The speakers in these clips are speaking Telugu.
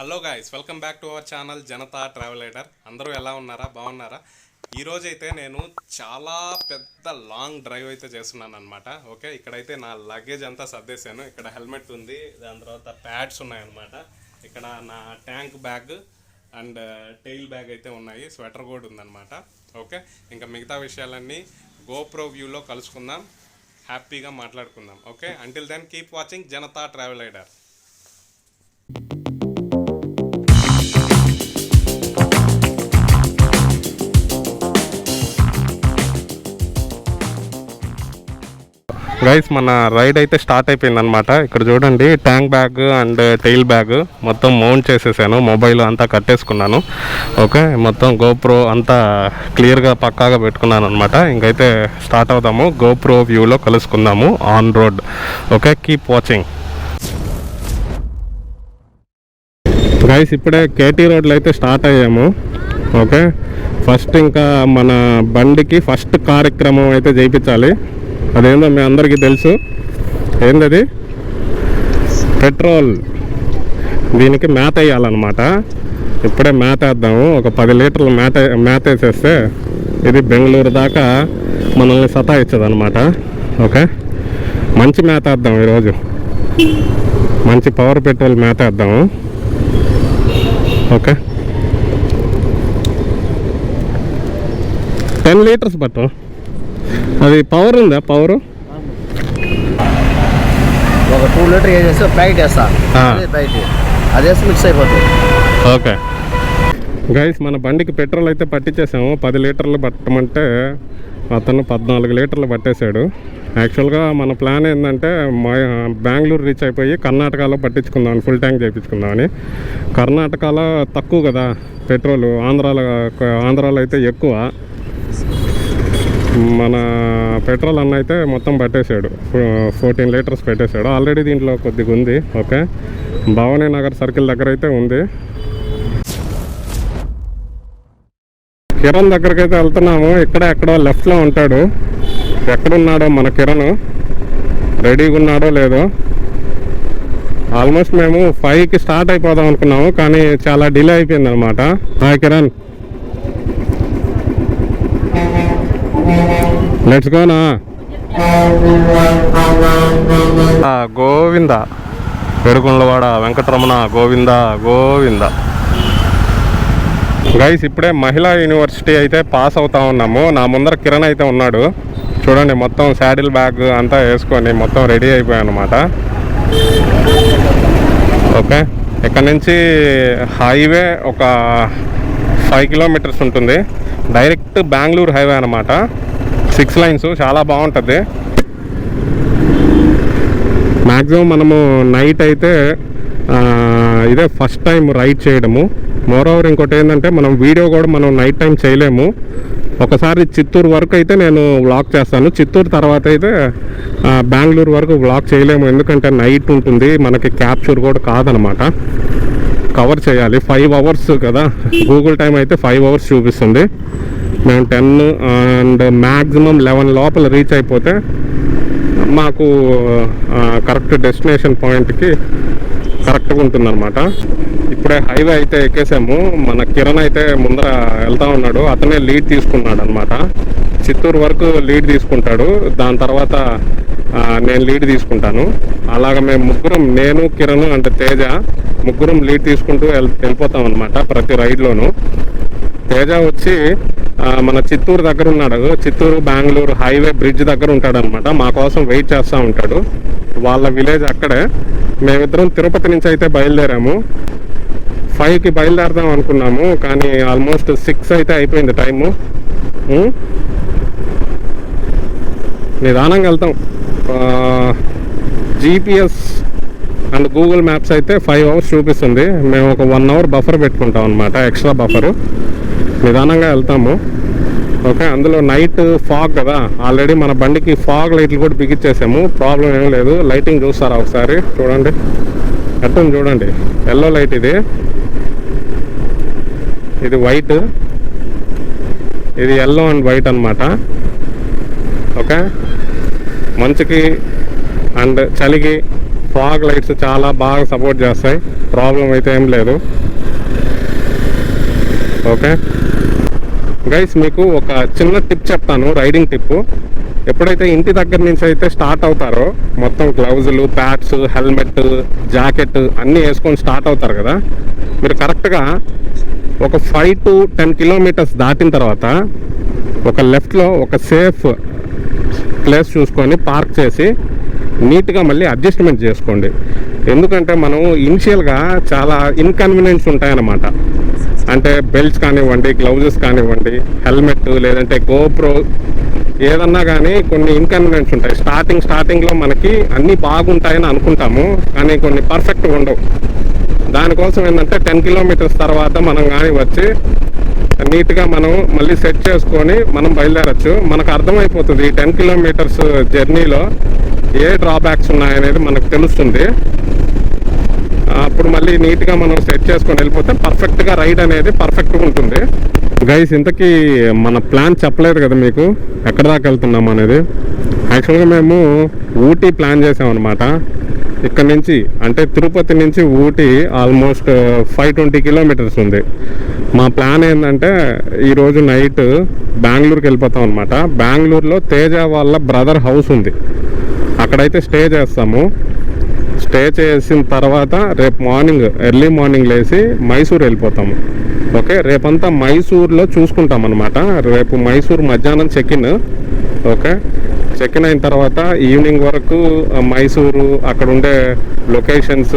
Hello guys welcome back to our channel Janata travelator అందరూ ఎలా ఉన్నారా? బాగున్నారా? ఈరోజు అయితే నేను చాలా పెద్ద లాంగ్ డ్రైవ్ అయితే చేస్తున్నాను అనమాట ఓకే ఇక్కడైతే నా లగేజ్ అంతా సర్దేశాను. ఇక్కడ హెల్మెట్ ఉంది దాని తర్వాత ప్యాడ్స్ ఉన్నాయన్నమాట. ఇక్కడ నా tank bag and tail bag అయితే ఉన్నాయి స్వెటర్ కూడా ఉందన్నమాట. ఓకే ఇంకా మిగతా విషయాలన్నీ గోప్రో వ్యూలో కలుసుకుందాం హ్యాపీగా మాట్లాడుకుందాం. Okay until then keep watching Janata travel guider guys మన రైడ్ అయితే స్టార్ట్ అయిపోయింది అనమాట ఇక్కడ చూడండి tank bag and tail bag మొత్తం మౌంట్ చేసేసాను. మొబైల్ అంతా కట్టేసుకున్నాను. ఓకే మొత్తం గోప్రో అంతా క్లియర్గా పక్కాగా పెట్టుకున్నాను అనమాట ఇంకైతే స్టార్ట్ అవుదాము. గోప్రో వ్యూలో కలుసుకుందాము on road okay keep watching guys ఇప్పుడే కేటీ రోడ్లో అయితే స్టార్ట్ అయ్యాము. ఓకే ఫస్ట్ ఇంకా మన బండికి ఫస్ట్ కార్యక్రమం అయితే చేయించాలి. అదేందో మీ అందరికీ తెలుసు. ఏంటది పెట్రోల్. దీనికి మేత వేయాలన్నమాట. ఇప్పుడే మేత వేద్దాము. ఒక పది లీటర్లు మేత మేత వేసేస్తే ఇది బెంగళూరు దాకా మనల్ని సతాయిచ్చదు అనమాట ఓకే? మంచి మేత వేద్దాం ఈరోజు. మంచి పవర్ పెట్రోల్ మేత వేద్దాము. ఓకే? టెన్ లీటర్స్ పట్టు అది పవర్ ఉందా? పవర్ ఒక టూ లీటర్ వేసేసి ప్యాకెట్ వేస్తా. ప్యాకెట్. అది వేస్తే మిక్స్ అయిపోతుంది ఓకే. గైస్ మన బండికి పెట్రోల్ అయితే పట్టించేసాము పది లీటర్లు పట్టమంటే అతను పద్నాలుగు లీటర్లు పట్టేశాడు. యాక్చువల్గా మన ప్లాన్ ఏంటంటే బెంగళూరు రీచ్ అయిపోయి కర్ణాటకలో పట్టించుకుందామని ఫుల్ ట్యాంక్ చేయించుకుందామని కర్ణాటకలో తక్కువ కదా పెట్రోల్ ఆంధ్రాలో ఆంధ్రాలో అయితే ఎక్కువ. మన పెట్రోల్ అన్న అయితే మొత్తం పట్టేశాడు. ఫోర్టీన్ లీటర్స్ పెట్టేశాడు. ఆల్రెడీ దీంట్లో కొద్దిగా ఉంది ఓకే? భవానీ నగర్ సర్కిల్ దగ్గర అయితే ఉంది. కిరణ్ దగ్గరికి అయితే వెళ్తున్నాము. ఇక్కడ ఎక్కడో లెఫ్ట్లో ఉంటాడు. ఎక్కడున్నాడో మన కిరణ్? రెడీగా ఉన్నాడో లేదో? ఆల్మోస్ట్ మేము ఫైవ్కి స్టార్ట్ అయిపోదాం అనుకున్నాము కానీ చాలా డిలే అయిపోయింది అనమాట hi Kiran let's gonna Govinda. పెడుకుండలవాడ Venkataramana Govinda Govinda. Guys ఇప్పుడే మహిళా యూనివర్సిటీ అయితే పాస్ అవుతా ఉన్నాము. నా ముందర కిరణ్ అయితే ఉన్నాడు. చూడండి మొత్తం శాడిల్ బ్యాగ్ అంతా వేసుకొని మొత్తం రెడీ అయిపోయాను అనమాట ఓకే? ఇక్కడ నుంచి హైవే ఒక ఫైవ్ కిలోమీటర్స్ ఉంటుంది. డైరెక్ట్ బెంగళూరు హైవే అనమాట సిక్స్ లైన్స్ చాలా బాగుంటుంది. మ్యాక్సిమం మనము నైట్ అయితే ఇదే ఫస్ట్ టైం రైడ్ చేయడము. మోర్ ఓవర్ ఇంకోటి ఏంటంటే మనం వీడియో కూడా మనం నైట్ టైం చేయలేము. ఒకసారి చిత్తూరు వరకు అయితే నేను వ్లాగ్ చేస్తాను. చిత్తూరు తర్వాత అయితే బెంగళూరు వరకు వ్లాగ్ చేయలేము. ఎందుకంటే నైట్ ఉంటుంది. మనకి క్యాప్చర్ కూడా కాదనమాట. కవర్ చేయాలి. ఫైవ్ అవర్స్ కదా. గూగుల్ టైం అయితే ఫైవ్ అవర్స్ చూపిస్తుంది. మేము టెన్ అండ్ మ్యాక్సిమం లెవెన్ లోపల రీచ్ అయిపోతే మాకు కరెక్ట్ డెస్టినేషన్ పాయింట్కి కరెక్ట్గా ఉంటుందన్నమాట. ఇప్పుడే హైవే అయితే ఎక్కేసాము. మన కిరణ్ అయితే ముందర వెళ్తా ఉన్నాడు. అతనే లీడ్ తీసుకున్నాడు అనమాట చిత్తూరు వరకు లీడ్ తీసుకుంటాడు. దాని తర్వాత నేను లీడ్ తీసుకుంటాను. అలాగ మేము ముగ్గురం నేను కిరణ్ అంటే తేజ ముగ్గురం లీడ్ తీసుకుంటూ వెళ్ వెళ్ళిపోతాం అనమాట ప్రతి రైడ్లోనూ. తేజ వచ్చి మన చిత్తూరు దగ్గర ఉన్నాడు. చిత్తూరు బెంగళూరు హైవే బ్రిడ్జ్ దగ్గర ఉంటాడనమాట మా కోసం వెయిట్ చేస్తూ ఉంటాడు. వాళ్ళ విలేజ్ అక్కడే. మేమిద్దరం తిరుపతి నుంచి అయితే బయలుదేరాము. ఫైవ్కి బయలుదేరదాం అనుకున్నాము. కానీ ఆల్మోస్ట్ సిక్స్ అయితే అయిపోయింది టైము. నిదానంగా వెళ్తాం. జీపీఎస్ అండ్ గూగుల్ మ్యాప్స్ అయితే ఫైవ్ అవర్స్ చూపిస్తుంది. మేము ఒక వన్ అవర్ బఫర్ పెట్టుకుంటాం అనమాట ఎక్స్ట్రా బఫరు నిదానంగా వెళ్తాము. ఓకే అందులో నైట్ ఫాగ్ కదా. ఆల్రెడీ మన బండికి ఫాగ్ లైట్లు కూడా బిగించేసాము. ప్రాబ్లం ఏం లేదు. లైటింగ్ చూస్తారా ఒకసారి? చూడండి. ఎట్టుంది చూడండి. ఎల్లో లైట్ ఇది. ఇది వైట్ ఇది ఎల్లో అండ్ వైట్ అన్నమాట. ఓకే? మంచుకి అండ్ చలికి ఫాగ్ లైట్స్ చాలా బాగా సపోర్ట్ చేస్తాయి. ప్రాబ్లం అయితే ఏం లేదు. ఓకే? గైస్ మీకు ఒక చిన్న టిప్ చెప్తాను రైడింగ్ టిప్ ఎప్పుడైతే ఇంటి దగ్గర నుంచి అయితే స్టార్ట్ అవుతారో మొత్తం గ్లౌజులు ప్యాడ్స్ హెల్మెట్ జాకెట్ అన్నీ వేసుకొని స్టార్ట్ అవుతారు కదా? మీరు కరెక్ట్గా ఒక ఫైవ్ టు టెన్ కిలోమీటర్స్ దాటిన తర్వాత ఒక లెఫ్ట్లో ఒక సేఫ్ ప్లేస్ చూసుకొని పార్క్ చేసి నీట్గా మళ్ళీ అడ్జస్ట్మెంట్ చేసుకోండి. ఎందుకంటే మనం ఇనిషియల్గా చాలా ఇన్కన్వీనియన్స్ ఉంటాయన్నమాట. అంటే బెల్ట్స్ కానివ్వండి గ్లౌజెస్ కానివ్వండి హెల్మెట్ లేదంటే గోప్రో ఏదన్నా కానీ కొన్ని ఇన్కన్వీనియన్స్ ఉంటాయి. స్టార్టింగ్ స్టార్టింగ్లో మనకి అన్నీ బాగుంటాయని అనుకుంటాము. కానీ కొన్ని పర్ఫెక్ట్ ఉండవు. దానికోసం ఏంటంటే టెన్ కిలోమీటర్స్ తర్వాత మనం కానీ వచ్చి నీట్గా మనం మళ్ళీ సెట్ చేసుకొని మనం బయలుదేరచ్చు. మనకు అర్థమైపోతుంది ఈ టెన్ కిలోమీటర్స్ జర్నీలో ఏ డ్రాబ్యాక్స్ ఉన్నాయనేది మనకు తెలుస్తుంది. అప్పుడు మళ్ళీ నీట్గా మనం సెట్ చేసుకొని వెళ్ళిపోతే పర్ఫెక్ట్గా రైడ్ అనేది పర్ఫెక్ట్గా ఉంటుంది. గైస్ ఇంతకీ మన ప్లాన్ చెప్పలేదు కదా మీకు? ఎక్కడ దాకా వెళ్తున్నాం అనేది? యాక్చువల్గా మేము ఊటీ ప్లాన్ చేసామన్నమాట. ఇక్కడ నుంచి అంటే తిరుపతి నుంచి Ooty almost five twenty kilometres ఉంది. మా ప్లాన్ ఏంటంటే ఈరోజు నైట్ బెంగళూరుకి వెళ్ళిపోతాం అనమాట బెంగళూరులో తేజ వాళ్ళ బ్రదర్ హౌస్ ఉంది. అక్కడైతే స్టే చేస్తాము. స్టే చేసిన తర్వాత రేపు మార్నింగ్ ఎర్లీ మార్నింగ్ లేచి మైసూర్ వెళ్ళిపోతాము. ఓకే? రేపంతా మైసూర్లో చూసుకుంటాం అనమాట రేపు మైసూర్ మధ్యాహ్నం check in okay? Check in అయిన తర్వాత ఈవినింగ్ వరకు మైసూరు అక్కడ ఉండే లొకేషన్స్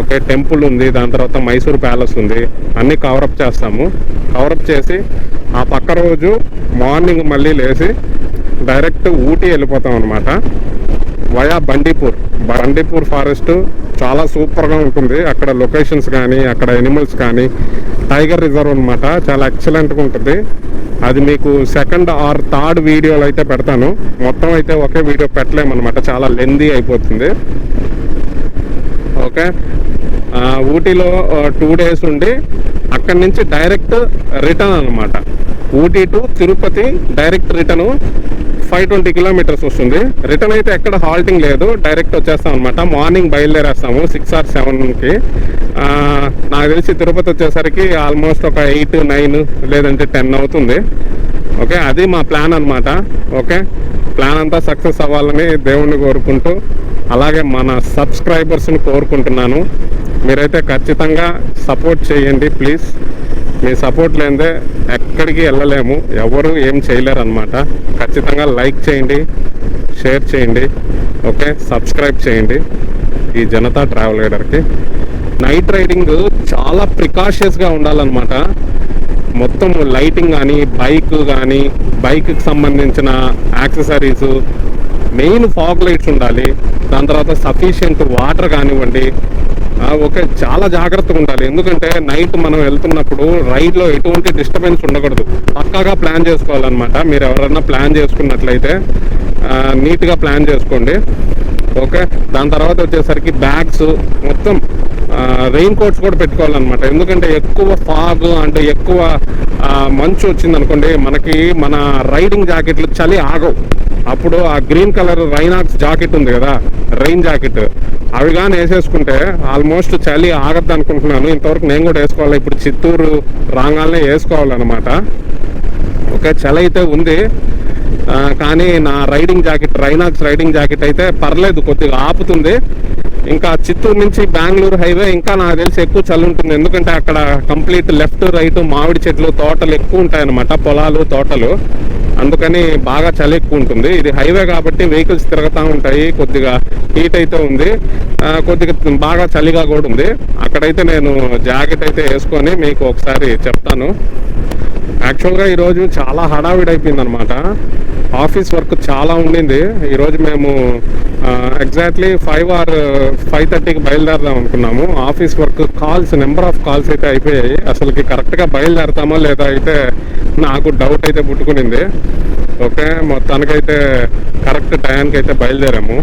ఓకే? టెంపుల్ ఉంది దాని తర్వాత మైసూర్ ప్యాలెస్ ఉంది అన్నీ కవరప్ చేస్తాము. కవరప్ చేసి ఆ పక్క రోజు మార్నింగ్ మళ్ళీ లేచి డైరెక్ట్ ఊటీ వెళ్ళిపోతాం అనమాట వయా బండీపూర్ బండీపూర్ ఫారెస్ట్ చాలా సూపర్గా ఉంటుంది. అక్కడ లొకేషన్స్ కానీ అక్కడ ఎనిమల్స్ కానీ టైగర్ రిజర్వ్ అనమాట చాలా ఎక్సలెంట్గా ఉంటుంది. అది మీకు సెకండ్ ఆర్ థర్డ్ వీడియోలు అయితే పెడతాను. మొత్తం అయితే ఒకే వీడియో పెట్టలేమన్నమాట. చాలా లెందీ అయిపోతుంది. ఓకే? ఊటీలో టూ డేస్ ఉండి అక్కడి నుంచి డైరెక్ట్ రిటర్న్ అనమాట Ooty to Tirupati direct return five twenty kilometres వస్తుంది. రిటర్న్ అయితే ఎక్కడ హాల్టింగ్ లేదు. డైరెక్ట్ వచ్చేస్తాం అనమాట మార్నింగ్ బయలుదేరేస్తాము సిక్స్ ఆర్ సెవెన్కి. నాకు తెలిసి తిరుపతి వచ్చేసరికి ఆల్మోస్ట్ ఒక ఎయిట్ నైన్ లేదంటే టెన్ అవుతుంది. ఓకే అది మా ప్లాన్ అనమాట ఓకే ప్లాన్ అంతా సక్సెస్ అవ్వాలని దేవుణ్ణి కోరుకుంటూ అలాగే మన సబ్స్క్రైబర్స్ని కోరుకుంటున్నాను. మీరైతే ఖచ్చితంగా సపోర్ట్ చేయండి ప్లీజ్. మీ సపోర్ట్ లేదే ఎక్కడికి వెళ్ళలేము. ఎవరు ఏం చేయలేరు అనమాట ఖచ్చితంగా లైక్ చేయండి షేర్ చేయండి ఓకే? సబ్స్క్రైబ్ చేయండి ఈ జనతా ట్రావెల్ గైడర్కి నైట్ రైడింగ్ చాలా ప్రికాషియస్గా ఉండాలన్నమాట. మొత్తం లైటింగ్ కానీ బైక్ కానీ బైక్కి సంబంధించిన యాక్సెసరీస్ మెయిన్ ఫాగ్ లైట్స్ ఉండాలి. దాని తర్వాత సఫిషియంట్ వాటర్ కానివ్వండి ఓకే చాలా జాగ్రత్తగా ఉండాలి. ఎందుకంటే నైట్ మనం వెళ్తున్నప్పుడు రైడ్లో ఎటువంటి డిస్టర్బెన్స్ ఉండకూడదు. పక్కాగా ప్లాన్ చేసుకోవాలన్నమాట. మీరు ఎవరైనా ప్లాన్ చేసుకున్నట్లయితే నీట్గా ప్లాన్ చేసుకోండి. ఓకే? దాని తర్వాత వచ్చేసరికి బ్యాగ్స్ మొత్తం రెయిన్ కోట్స్ కూడా పెట్టుకోవాలన్నమాట. ఎందుకంటే ఎక్కువ ఫాగ్ అంటే ఎక్కువ మంచు వచ్చింది అనుకోండి మనకి మన రైడింగ్ జాకెట్లు చలి ఆగవు. అప్పుడు ఆ గ్రీన్ కలర్ రైనాక్స్ జాకెట్ ఉంది కదా రెయిన్ జాకెట్. అవి కానీ వేసేసుకుంటే ఆల్మోస్ట్ చలి ఆగద్దు అనుకుంటున్నాను. ఇంతవరకు నేను కూడా వేసుకోవాలి? ఇప్పుడు చిత్తూరు రాగాలనే వేసుకోవాలన్నమాట. ఓకే చలి అయితే ఉంది. కానీ నా riding jacket Rynox riding jacket అయితే పర్లేదు కొద్దిగా ఆపుతుంది. ఇంకా చిత్తూరు నుంచి బెంగళూరు హైవే ఇంకా నాకు తెలిసి ఎక్కువ చలి ఉంటుంది. ఎందుకంటే అక్కడ కంప్లీట్ లెఫ్ట్ రైట్ మామిడి చెట్లు తోటలు ఎక్కువ ఉంటాయన్నమాట పొలాలు తోటలు. అందుకని బాగా చలి ఎక్కువ ఉంటుంది. ఇది హైవే కాబట్టి వెహికల్స్ తిరుగుతూ ఉంటాయి. కొద్దిగా హీట్ అయితే ఉంది. కొద్దిగా బాగా చలిగా కూడా ఉంది. అక్కడైతే నేను జాకెట్ అయితే వేసుకొని మీకు ఒకసారి చెప్తాను. యాక్చువల్గా ఈరోజు చాలా హడావిడి అయిపోయింది అనమాట ఆఫీస్ వర్క్ చాలా ఉండింది. ఈరోజు మేము ఎగ్జాక్ట్లీ ఫైవ్ ఆర్ ఫైవ్ థర్టీకి బయలుదేరదాం అనుకున్నాము. Office work calls number of calls అయితే అయిపోయాయి. అసలుకి కరెక్ట్గా బయలుదేరతామో లేదా అయితే నాకు డౌట్ అయితే పుట్టుకునింది. ఓకే మొత్తానికైతే కరెక్ట్ టైంకి అయితే బయలుదేరాము.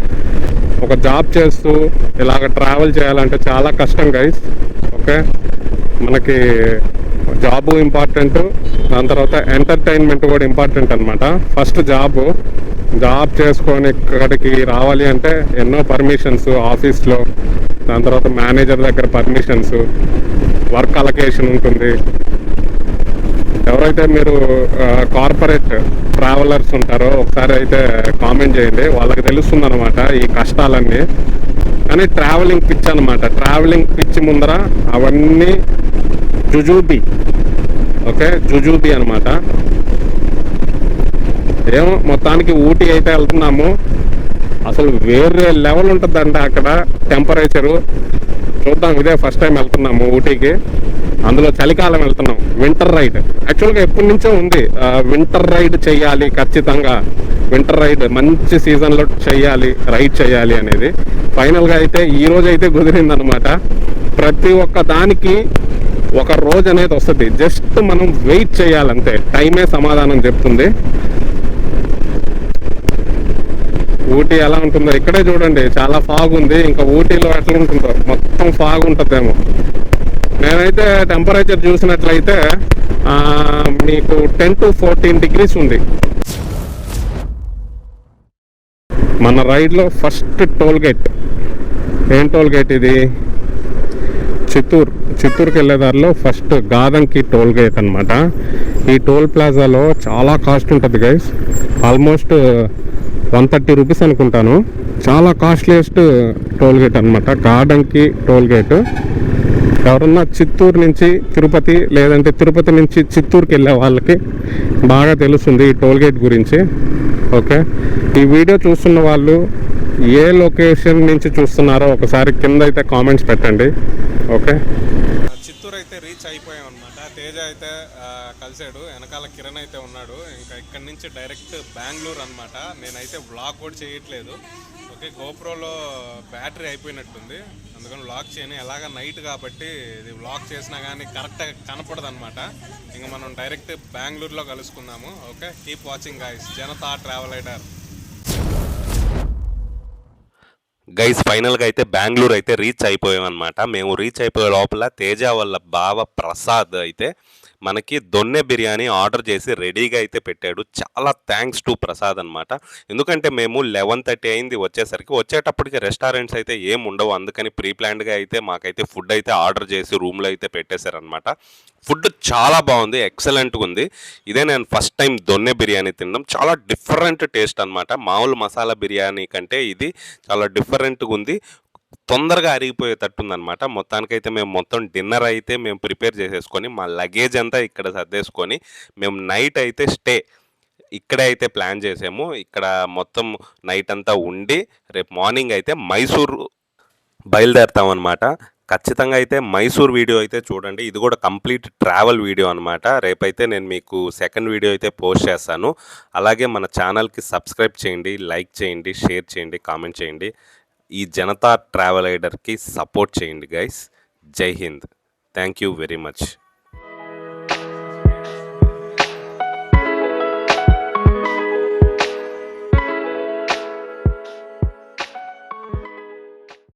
ఒక జాబ్ చేస్తూ ఇలాగ ట్రావెల్ చేయాలంటే చాలా కష్టం గైస్ ఓకే మనకి జాబు ఇంపార్టెంట్ దాని తర్వాత ఎంటర్టైన్మెంట్ కూడా ఇంపార్టెంట్ అనమాట ఫస్ట్ జాబ్ జాబ్ చేసుకొని ఇక్కడికి రావాలి అంటే ఎన్నో పర్మిషన్స్ ఆఫీస్లో దాని తర్వాత మేనేజర్ దగ్గర పర్మిషన్స్ వర్క్ అలొకేషన్ ఉంటుంది. ఎవరైతే మీరు కార్పొరేట్ ట్రావెలర్స్ ఉంటారో ఒకసారి అయితే కామెంట్ చేయండి. వాళ్ళకి తెలుస్తుంది అనమాట ఈ కష్టాలన్నీ. కానీ ట్రావెలింగ్ పిచ్ అనమాట ట్రావెలింగ్ పిచ్ ముందర అవన్నీ జుజూబి. ఓకే? జుజూబి అనమాట ఏమో మొత్తానికి ఊటీ అయితే వెళ్తున్నాము. అసలు వేరే లెవెల్ ఉంటుందంట అక్కడ టెంపరేచరు. చూద్దాం ఇదే ఫస్ట్ టైం వెళ్తున్నాము ఊటీకి. అందులో చలికాలం వెళ్తున్నాం. వింటర్ రైడ్ యాక్చువల్గా ఎప్పటి నుంచో ఉంది. వింటర్ రైడ్ చేయాలి ఖచ్చితంగా. వింటర్ రైడ్ మంచి సీజన్లో చేయాలి రైడ్ చేయాలి అనేది. ఫైనల్గా అయితే ఈ రోజు అయితే కుదిరిందనమాట ప్రతి ఒక్క దానికి ఒక రోజు అనేది వస్తుంది. జస్ట్ మనం వెయిట్ చేయాలంతే టైమే సమాధానం చెప్తుంది. ఊటీ ఎలా ఉంటుందో ఇక్కడే చూడండి. చాలా ఫాగ్ ఉంది. ఇంకా ఊటీలో ఎట్లా ఉంటుందో. మొత్తం ఫాగ్ ఉంటుందేమో. నేనైతే టెంపరేచర్ చూసినట్లయితే మీకు టెన్ టు ఫోర్టీన్ డిగ్రీస్ ఉంది. మన రైడ్లో ఫస్ట్ టోల్ గేట్ ఏం టోల్ గేట్ ఇది? చిత్తూరు చిత్తూరుకి వెళ్ళే దారిలో ఫస్ట్ గాదంకి టోల్ గేట్ అనమాట ఈ టోల్ ప్లాజాలో చాలా కాస్ట్ ఉంటుంది guys almost one thirty rupees అనుకుంటాను. చాలా కాస్ట్లీయెస్ట్ uh, టోల్ గేట్ అనమాట గార్డెన్కి టోల్ గేట్. ఎవరన్నా చిత్తూరు నుంచి తిరుపతి లేదంటే తిరుపతి నుంచి చిత్తూరుకి వెళ్ళే వాళ్ళకి బాగా తెలుస్తుంది ఈ టోల్ గేట్ గురించి. ఓకే? ఈ వీడియో చూస్తున్న వాళ్ళు ఏ లొకేషన్ నుంచి చూస్తున్నారో ఒకసారి కింద అయితే కామెంట్స్ పెట్టండి. ఓకే చిత్తూరు అయితే రీచ్ అయిపోయాం అనమాట తేజ అయితే కలిశాడు. కలిసాడు వెనకాల కిరణ్ అయితే ఉన్నాడు. ఇంకా ఇక్కడి నుంచి డైరెక్ట్ బెంగళూరు అనమాట నేనైతే బ్లాక్ కూడా చేయట్లేదు. ఓకే గోప్రోలో బ్యాటరీ అయిపోయినట్టుంది. అందుకని వ్లాగ్ చేయను. ఎలాగ నైట్ కాబట్టి ఇది వ్లాగ్ చేసినా కానీ కరెక్ట్గా కనపడదు అనమాట ఇంకా మనం డైరెక్ట్ బెంగళూరులో కలుసుకుందాము. Okay keep watching guys Janata travel guider guys ఫైనల్గా అయితే బెంగళూరు అయితే రీచ్ అయిపోయామన్నమాట. మేము రీచ్ అయిపోయే లోపల తేజ వాళ్ళ బావ ప్రసాద్ అయితే మనకి దొన్నె బిర్యానీ ఆర్డర్ చేసి రెడీగా అయితే పెట్టాడు. చాలా థ్యాంక్స్ టు ప్రసాద్ అనమాట ఎందుకంటే మేము లెవెన్ థర్టీ అయింది వచ్చేసరికి. వచ్చేటప్పటికి రెస్టారెంట్స్ అయితే ఏం ఉండవు. అందుకని ప్రీ ప్లాన్డ్గా అయితే మాకైతే ఫుడ్ అయితే ఆర్డర్ చేసి రూమ్లో అయితే పెట్టేశారనమాట ఫుడ్ చాలా బాగుంది. ఎక్సలెంట్గా ఉంది. ఇదే నేను ఫస్ట్ టైం దొన్నె బిర్యానీ తినడం. చాలా డిఫరెంట్ టేస్ట్ అనమాట మామూలు మసాలా బిర్యానీ కంటే ఇది చాలా డిఫరెంట్గా ఉంది. తొందరగా అరిగిపోయేటట్టుందనమాట మొత్తానికైతే మేము మొత్తం డిన్నర్ అయితే మేము ప్రిపేర్ చేసేసుకొని మా లగేజ్ అంతా ఇక్కడ సర్దేసుకొని మేము నైట్ అయితే స్టే ఇక్కడే అయితే ప్లాన్ చేసాము. ఇక్కడ మొత్తం నైట్ అంతా ఉండి రేపు మార్నింగ్ అయితే మైసూర్ బయలుదేరుతాం అనమాట ఖచ్చితంగా అయితే మైసూర్ వీడియో అయితే చూడండి. ఇది కూడా కంప్లీట్ ట్రావెల్ వీడియో అనమాట రేపైతే నేను మీకు సెకండ్ వీడియో అయితే పోస్ట్ చేస్తాను. అలాగే మన ఛానల్కి సబ్స్క్రైబ్ చేయండి లైక్ చేయండి షేర్ చేయండి కామెంట్ చేయండి. ఈ జనతా ట్రావెల్ ఐడర్కి సపోర్ట్ చేయండి గైస్. జై Hind. Thank you very much.